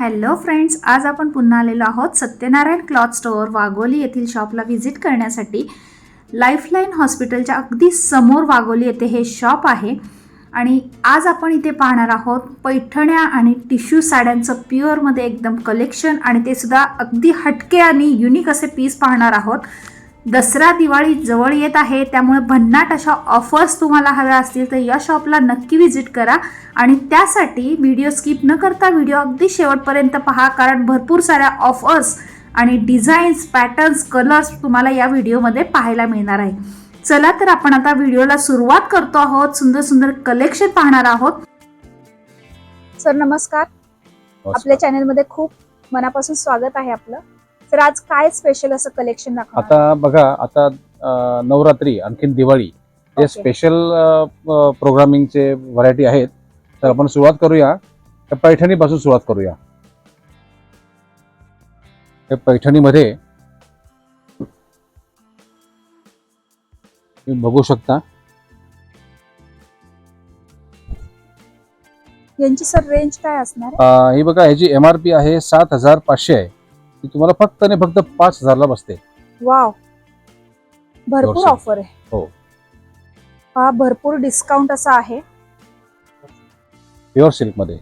Hello friends आज आपण पुन्हा आलेलो आहोत सत्यनारायण क्लॉथ स्टोअर वाघोली येथील शॉपला व्हिजिट करण्यासाठी. लाईफलाईन हॉस्पिटलच्या अगदी समोर वाघोली येथे हे शॉप आहे. आणि आज आपण इथे पाहणार आहोत पैठण्या आणि टिश्यू साड्यांचं प्युअरमध्ये एकदम कलेक्शन आणि ते सुद्धा अगदी हटके आणि युनिक असे पीस पाहणार आहोत. दसरा दिवाळी जवळ येत आहे त्यामुळे भन्नाट अशा ऑफर्स तुम्हाला हव्या असतील तर या शॉपला नक्की व्हिजिट करा. आणि त्यासाठी व्हिडिओ स्किप न करता व्हिडिओ अगदी शेवटपर्यंत पहा कारण भरपूर साऱ्या ऑफर्स आणि डिझाईन्स पॅटर्न्स कलर्स तुम्हाला या व्हिडिओमध्ये पाहायला मिळणार आहे. चला तर आपण आता व्हिडिओला सुरुवात करतो आहोत. सुंदर सुंदर कलेक्शन पाहणार आहोत. सर नमस्कार. आपल्या चॅनलमध्ये खूप मनापासून स्वागत आहे आपलं. तर आज काय स्पेशल असं कलेक्शन आता बघा आता नवरात्री आणखीन दिवाळी हे. स्पेशल प्रोग्रामिंगचे व्हरायटी आहेत. तर आपण सुरुवात करूया. तर पैठणीपासून सुरुवात करूया. हे पैठणीमध्ये तुम्ही बघू शकता. यांची सर रेंज काय असणार ही बघा ह्याची एम आर पी आहे सात हजार पाचशे आहे. ती तुम्हाला फक्त आणि फक्त पाच हजारला बसते. वाव. भरपूर. ऑफर आहे. हो. हा भरपूर डिस्काउंट असा आहे. प्युअर सिल्कमध्ये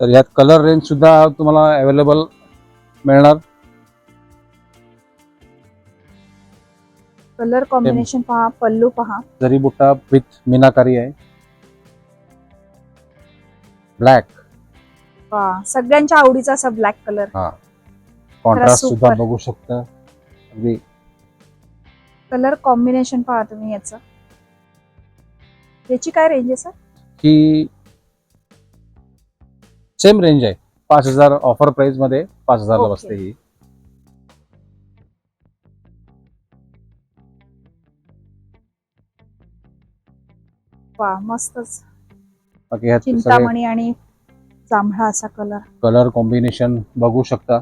तर यात कलर रेंज सुद्धा तुम्हाला अवेलेबल मिळणार. कलर कॉम्बिनेशन पहा पल्लू पहा. जरी बुट्टा विथ मीनाकारी आहे. ब्लॅक वा सगळ्यांच्या आवडीचा असा ब्लॅक कलर कॉन्ट्रास्ट super. सुद्धा बघू शकता. अगदी. कलर कॉम्बिनेशन पहा तुम्ही याचं. याची काय रेंज आहे सर ही सेम रेंज आहे. पाच हजार ऑफर प्राइसमध्ये पाच हजारला Okay. बसते ही. वा मस्तच. बाकी ह्यात सगळे चिंतामणी आणि जांभळा असा कलर कलर कॉम्बिनेशन बघू शकता.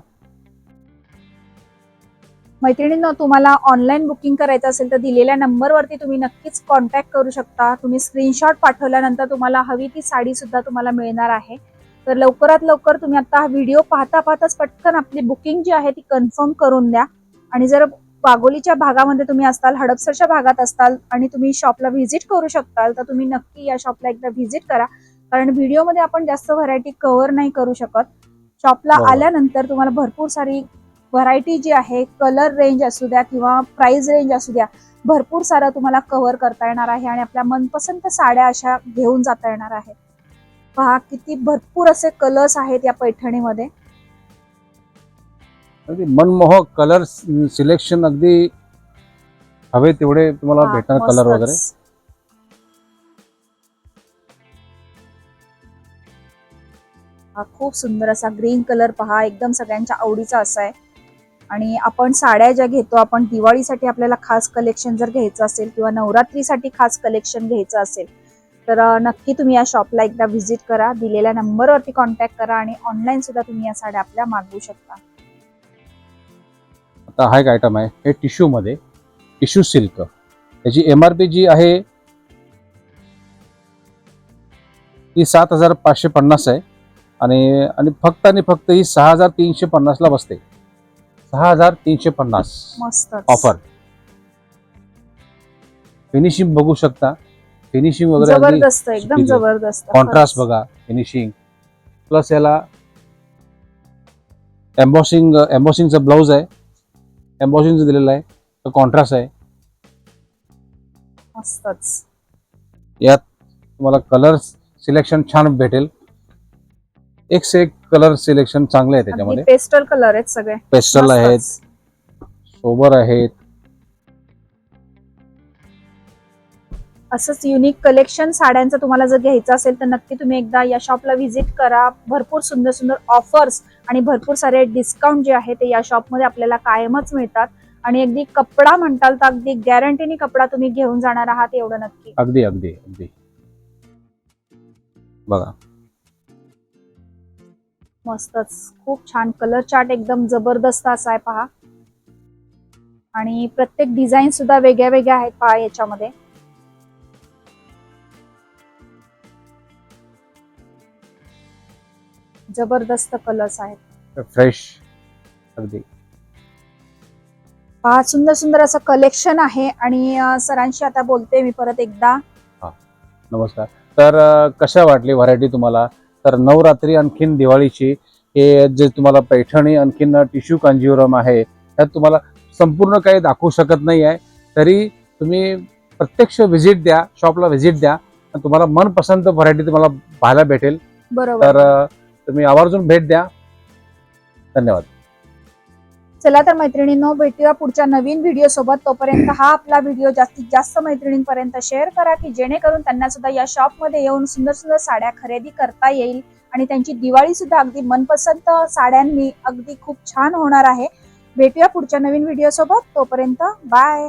मैत्रिणींनो तुम्हाला ऑनलाईन बुकिंग करायचं असेल तर दिलेल्या नंबरवरती तुम्ही नक्कीच कॉन्टॅक्ट करू शकता. तुम्ही स्क्रीनशॉट पाठवल्यानंतर तुम्हाला हवी ती साडी सुद्धा तुम्हाला मिळणार आहे. तर लवकरात लवकर तुम्ही आता हा व्हिडिओ पाहता पाहताच पटकन आपली बुकिंग जी आहे ती कन्फर्म करून द्या. आणि जर वाघोलीच्या भागामध्ये तुम्ही असताल हडपसरच्या भागात असताल आणि तुम्ही शॉपला व्हिजिट करू शकताल तर तुम्ही नक्की या शॉपला एकदा व्हिजिट करा. कारण व्हिडिओमध्ये आपण जास्त व्हरायटी कव्हर नाही करू शकत शॉपला. आल्यानंतर तुम्हाला भरपूर सारी व्हरायटी जी आहे कलर रेंज असू द्या किंवा प्राइस रेंज असू द्या भरपूर सारं तुम्हाला कव्हर करता येणार आहे आणि आपल्या मनपसंत साड्या अशा घेऊन जाता येणार आहे पहा किती भरपूर असे कलर्स आहेत या पैठणीमध्ये अगदी मनमोहक कलर सिलेक्शन अगदी हवे तेवढे तुम्हाला भेटणार कलर. वगैरे खूप सुंदर असा ग्रीन कलर पहा एकदम सगळ्यांच्या आवडीचा असा आहे. आणि आपण साड्या ज्या घेतो आपण दिवाळीसाठी आपल्याला खास कलेक्शन जर घ्यायचं असेल किंवा नवरात्रीसाठी खास कलेक्शन घ्यायचं असेल तर नक्की तुम्ही या शॉपला एकदा व्हिजिट करा. दिलेल्या नंबरवरती कॉन्टॅक्ट करा आणि ऑनलाईन सुद्धा तुम्ही या साड्या आपल्या मागवू शकता. आता हा एक आयटम आहे हे टिश्यू मध्ये टिश्यू सिल्क याची एम आर पी जी आहे ती सात हजार पाचशे पन्नास आहे. आणि आणि फक्त आणि फक्त ही सहा हजार तीनशे पन्नासला बसते. सहा हजार तीनशे पन्नास ऑफर. फिनिशिंग बघू शकता. फिनिशिंग वगैरे जबरदस्त एकदम. जबरदस्त कॉन्ट्रास्ट. बघा फिनिशिंग प्लस याला एम्बॉसिंग एम्बॉसिंगचं ब्लाऊज आहे. एम्बॉसिंगचं दिलेलं आहे तर कॉन्ट्रास्ट आहे. यात तुम्हाला कलर सिलेक्शन छान भेटेल. एक से एक कलर सिलेक्शन चांगले आहे त्याच्यामध्ये. पेस्टल कलर आहेत सगळे. पेस्टल आहेत. सोबर आहेत. असंच युनिक कलेक्शन साड्यांचं तुम्हाला जर घ्यायचं असेल तर नक्की तुम्ही एकदा या शॉपला व्हिजिट करा. भरपूर सुंदर सुंदर ऑफर्स आणि भरपूर सारे डिस्काउंट जे आहे ते या शॉपमध्ये आपल्याला कायमच मिळतात. आणि अगदी कपडा म्हणताल तर अगदी गॅरंटीने कपडा तुम्ही घेऊन जाणार आहात एवढं नक्की. अगदी अगदी अगदी. बघा. मस्तच. खूप छान कलर चार्ट एकदम जबरदस्त असा आहे पहा. आणि प्रत्येक डिझाईन सुद्धा वेगळ्या वेगळ्या आहेत पहा याच्यामध्ये. जबरदस्त कलर्स आहेत. फ्रेश अगदी. पहा सुंदर सुंदर असं कलेक्शन आहे आणि सरांशी आता बोलते मी परत एकदा. नमस्कार. तर कशा वाटली व्हरायटी तुम्हाला? तर नवरात्री आणखीन दिवाळीची हे जे तुम्हाला पैठणी आणखीन टिश्यू कांजीवरम आहे त्यात तुम्हाला संपूर्ण काही दाखवू शकत नाही आहे. तरी तुम्ही प्रत्यक्ष व्हिजिट द्या शॉपला व्हिजिट द्या. आणि तुम्हाला मनपसंत व्हरायटी तुम्हाला पाहायला भेटेल. बरोबर. तर तुम्ही आवर्जून भेट द्या. धन्यवाद. चला तर मैत्रिणींनो भेटूया पुढच्या नवीन व्हिडिओ सोबत. तोपर्यंत हा आपला व्हिडिओ जास्तीत जास्त मैत्रिणींपर्यंत शेअर करा की जेणेकरून त्यांना सुद्धा या शॉपमध्ये येऊन सुंदर सुंदर साड्या खरेदी करता येईल. आणि त्यांची दिवाळी सुद्धा अगदी मनपसंत साड्यांनी अगदी खूप छान होणार आहे. भेटूया पुढच्या नवीन व्हिडिओ सोबत. तोपर्यंत बाय